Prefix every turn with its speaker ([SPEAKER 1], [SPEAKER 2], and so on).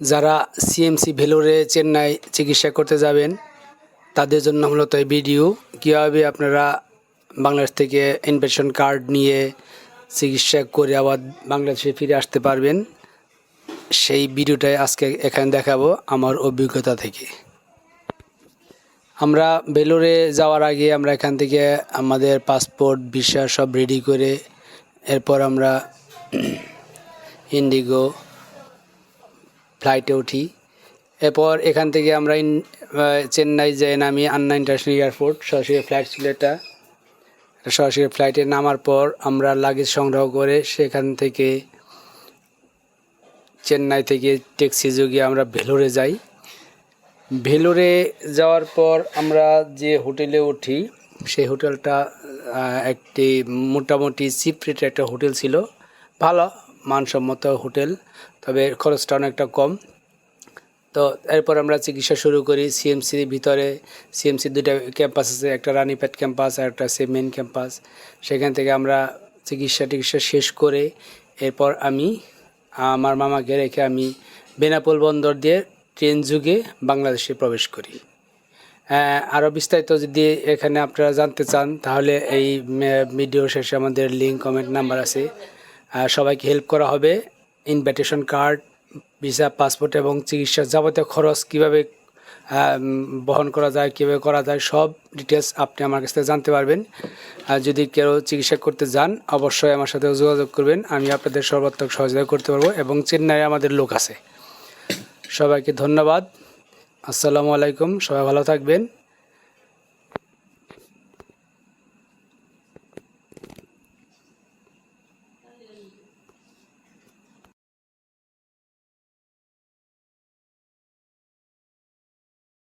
[SPEAKER 1] যারা সিএমসি ভেলোরে চেন্নাই চিকিৎসা করতে যাবেন, তাদের জন্য মূলত এই ভিডিও। কীভাবে আপনারা বাংলাদেশ থেকে ইনভেশন কার্ড নিয়ে চিকিৎসা করে আবার বাংলাদেশে ফিরে আসতে পারবেন, সেই ভিডিওটাই আজকে এখানে দেখাবো আমার অভিজ্ঞতা থেকে। আমরা ভেলোরে যাওয়ার আগে আমরা এখান থেকে আমাদের পাসপোর্ট, ভিসা সব রেডি করে এরপর আমরা ইন্ডিগো ফ্লাইটে উঠি। এরপর এখান থেকে আমরা চেন্নাই যাই নামি আন্না ইন্টারন্যাশনাল এয়ারপোর্ট, সরাসরি ফ্লাইট ছিল এটা। সরাসরি ফ্লাইটে নামার পর আমরা লাগেজ সংগ্রহ করে সেখান থেকে চেন্নাই থেকে ট্যাক্সি যোগে আমরা ভেলোরে যাই। ভেলোরে যাওয়ার পর আমরা যে হোটেলে উঠি, সেই হোটেলটা একটি মোটামুটি চিপ রেটের একটা হোটেল ছিল। ভালো মানসম্মত হোটেল, তবে খরচটা অনেকটা কম। তো এরপর আমরা চিকিৎসা শুরু করি সিএমসির ভিতরে। সিএমসির দুটা ক্যাম্পাস আছে, একটা রানীপেট ক্যাম্পাস আর একটা সে মেন ক্যাম্পাস সেখান থেকে আমরা চিকিৎসা টিকিৎসা শেষ করে এরপর আমি, আমার মামাকে রেখে আমি বেনাপোল বন্দর দিয়ে ট্রেন যুগে বাংলাদেশে প্রবেশ করি। আরও বিস্তারিত যদি এখানে আপনারা জানতে চান, তাহলে এই ভিডিও শেষে আমাদের লিঙ্ক কমেন্ট নাম্বার আছে। সবাইকে হেল্প করা হবে ইনভাইটেশন কার্ড ভিসা পাসপোর্ট এবং চিকিৎসার যাবতীয় খরচ কীভাবে বহন করা যায়, কীভাবে করা যায়, সব ডিটেলস আপনি আমার কাছ থেকে জানতে পারবেন। আর যদি কেউ চিকিৎসা করতে যান, অবশ্যই আমার সাথে যোগাযোগ করবেন, আমি আপনাদের সর্বাত্মক সহযোগিতা করতে পারব এবং চেন্নাইয়ে আমাদের লোক আছে। সবাইকে ধন্যবাদ, আসসালামু আলাইকুম, সবাই ভালো থাকবেন।